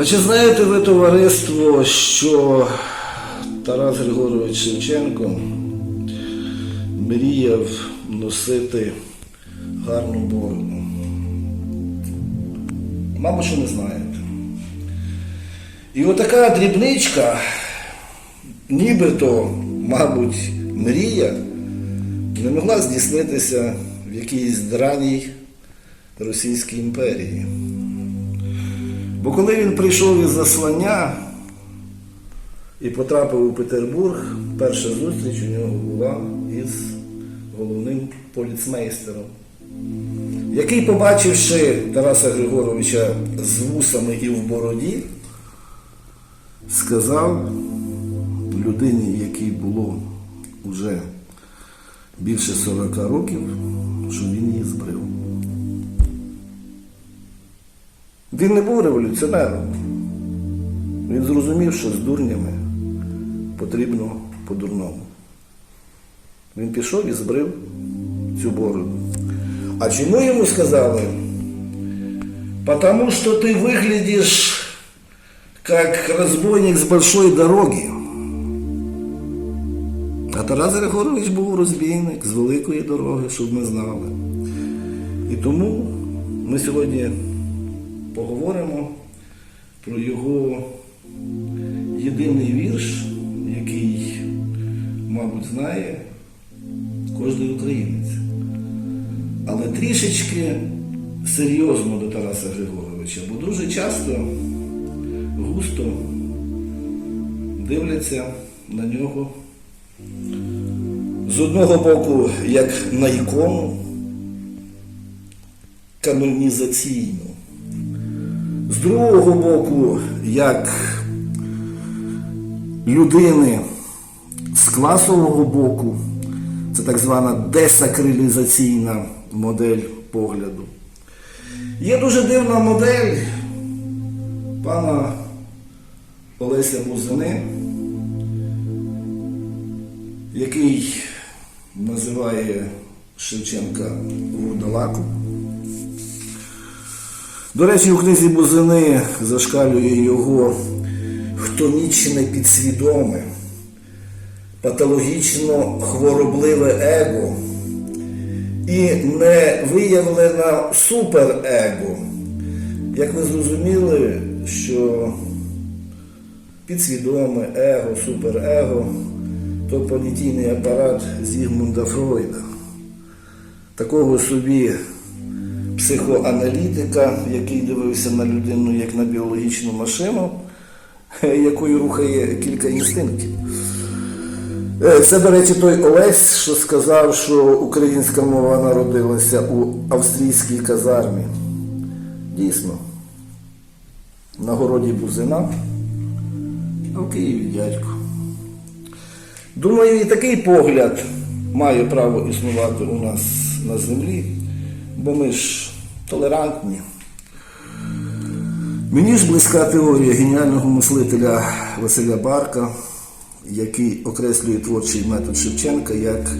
А чи знаєте ви, товариство, що Тарас Григорович Шевченко мріяв носити гарну бороду? Мабуть, що не знаєте. І отака дрібничка, нібито, мабуть, мрія, не могла здійснитися в якійсь драній Російській імперії. Бо коли він прийшов із заслання і потрапив у Петербург, перша зустріч у нього була із головним поліцмейстером, який, побачивши Тараса Григоровича з вусами і в бороді, сказав людині, якій було вже більше 40 років, що він її збрив. Він не був революціонером. Він зрозумів, що з дурнями потрібно по-дурному. Він пішов і збрив цю бороду. А чому йому сказали? Потому что ты выглядишь как разбойник с большой дороги. А Тарас Григорович був розбійник з великої дороги, щоб ми знали. І тому ми сьогодні поговоримо про його єдиний вірш, який, мабуть, знає кожен українець. Але трішечки серйозно до Тараса Григоровича, бо дуже часто густо дивляться на нього з одного боку, як на ікону канонізаційну, з другого боку, як людини з класового боку, це так звана десакралізаційна модель погляду. Є дуже дивна модель пана Олеся Бузини, який називає Шевченка вурдалаком. До речі, у книзі Бузини зашкалює його хтонічне підсвідоме, патологічно хворобливе его і невиявлене суперего. Як ви зрозуміли, що підсвідоме его, суперего то понятійний апарат Зігмунда Фройда. Такого собі психоаналітика, який дивився на людину як на біологічну машину, якою рухає кілька інстинктів. Е, Це, до речі, той Олесь, що сказав, що українська мова народилася у австрійській казармі. Дійсно, на городі Бузина, а в Києві дядько. Думаю, і такий погляд має право існувати у нас на землі, бо ми ж толерантні. Мені ж близька теорія геніального мислителя Василя Барка, який окреслює творчий метод Шевченка як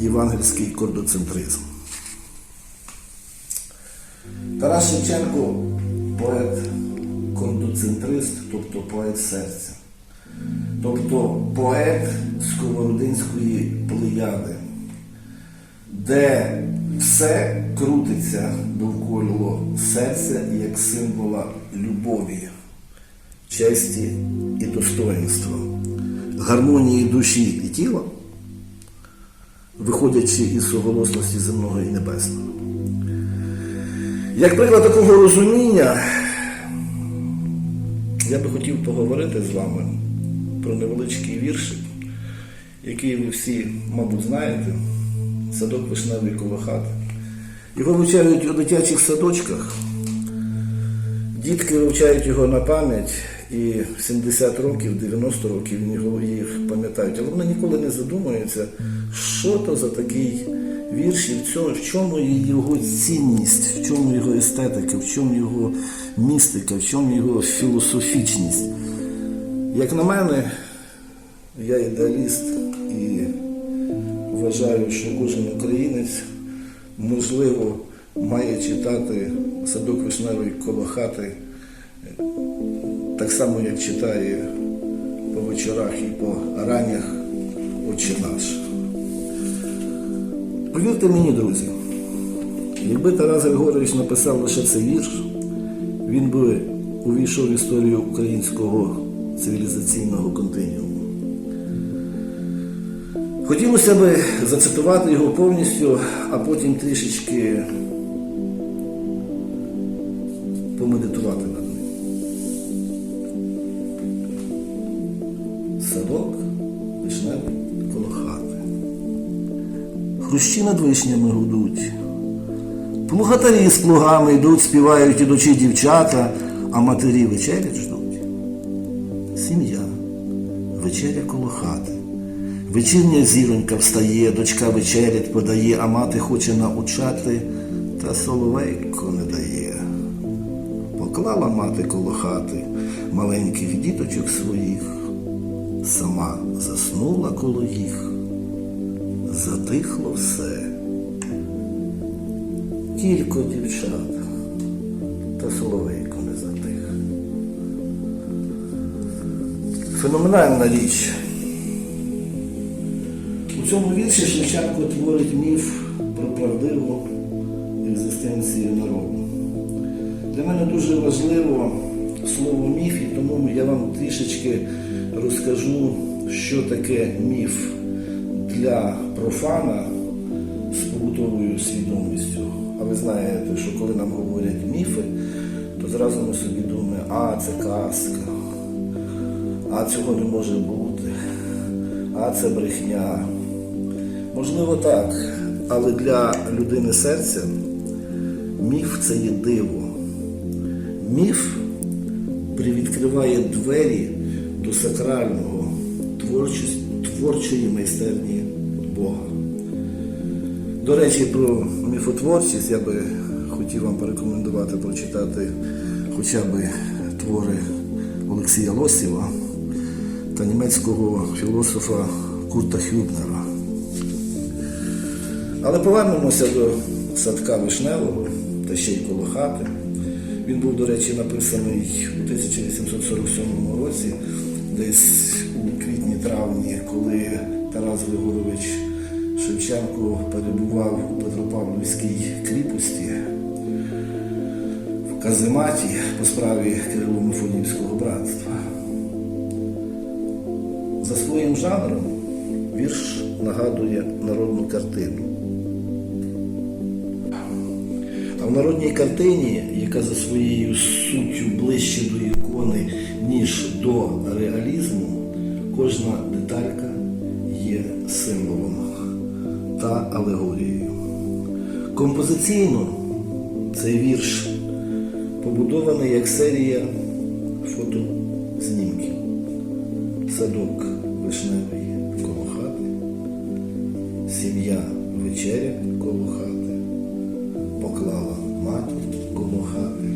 євангельський кордоцентризм. Тарас Шевченко поет кордоцентрист, тобто поет серця. Тобто поет Сковородинської плеяди, де все крутиться довкола серця як символа любові, честі і достоинства, гармонії душі і тіла, виходячи із суголосності земного і небесного. Як приклад такого розуміння, я би хотів поговорити з вами про невеличкий віршик, який ви всі, мабуть, знаєте, садок вишневий коло хати. Його вивчають у дитячих садочках. Дітки вивчають його на пам'ять, і 70 років, 90 років їх пам'ятають. Але вони ніколи не задумуються, що то за такий вірш і в цьому, в чому його цінність, в чому його естетика, в чому його містика, в чому його філософічність. Як на мене, я ідеаліст і вважаю, що кожен українець, можливо, має читати садок вишневий коло хати так само як читає по вечорах і по раннях Отче наш. Повірте мені, друзі, якби Тарас Григорович написав лише цей вірш, він би увійшов в історію українського цивілізаційного континіуму. Хотілося б зацитувати його повністю, а потім трішечки помедитувати над ним. Садок вишневий коло хати. Хрущі над вишнями гудуть. Плугатарі з плугами йдуть, співають ідучі дівчата, а матері вечерять ждуть. Сім'я, вечеря коло хати. Вечірня зіронька встає, дочка вечерять подає, а мати хоче научати, та соловейко не дає. Поклала мати коло хати маленьких діточок своїх, сама заснула коло їх, затихло все. Тільки дівчат, та соловейко не затих. Феноменальна річ. У цьому вірші Шевченко творить міф про правдиву екзистенцію народу. Для мене дуже важливо слово міф, і тому я вам трішечки розкажу, що таке міф для профана з побутовою свідомістю. А ви знаєте, що коли нам говорять міфи, то зразу ми собі думаємо, а це казка, а цього не може бути, а це брехня. Можливо, так, але для людини серця міф це є диво. Міф привідкриває двері до сакрального, творчої майстерні Бога. До речі, про міфотворчість я би хотів вам порекомендувати прочитати хоча б твори Олексія Лосєва та німецького філософа Курта Хюбнера. Але повернемося до садка Вишневого та ще й коло хати. Він був, до речі, написаний у 1847 році, десь у квітні-травні, коли Тарас Григорович Шевченко перебував у Петропавлівській кріпості в Казематі по справі Кирило-Мефодіївського братства. За своїм жанром вірш нагадує народну картину. А в народній картині, яка за своєю суттю ближче до ікони, ніж до реалізму, кожна деталька є символом та алегорією. Композиційно цей вірш побудований як серія фотознімків. Садок вишневий коло хати, сім'я вечеря коло хати, поклала матір коло хати.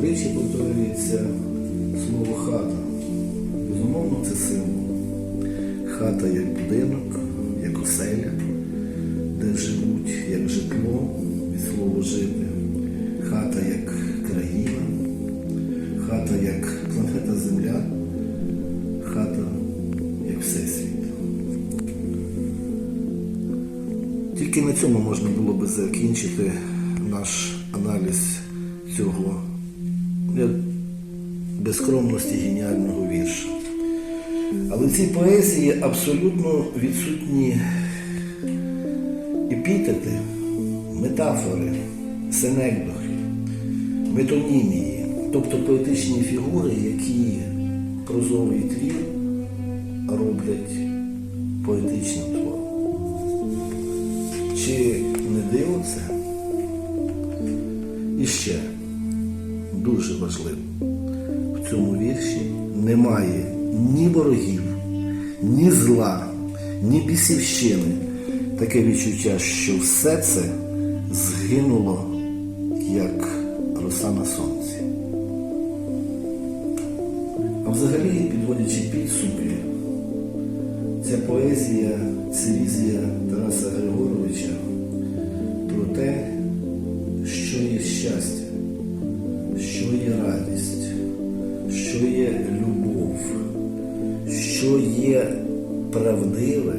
Тричі повторюється слово хата. Безумовно, це символ. Хата як будинок, як оселя, де живуть як житло від слова жити. Хата як країна, хата як планета Земля, Тільки на цьому можна було би закінчити наш аналіз цього я без скромності геніального вірша. Але в цій поезії абсолютно відсутні епітети, метафори, синекдохи, метонімії, тобто поетичні фігури, які прозовий твір роблять поетичним твором. Чи не диво це? І ще дуже важливо, в цьому вірші немає ні ворогів, ні зла, ні бісівщини. Таке відчуття, що все це згинуло, як роса на сонці. А взагалі, підводячи підсумки, ця поезія, це Тараса Григоровича про те, що є щастя, що є радість, що є любов, що є правдиве,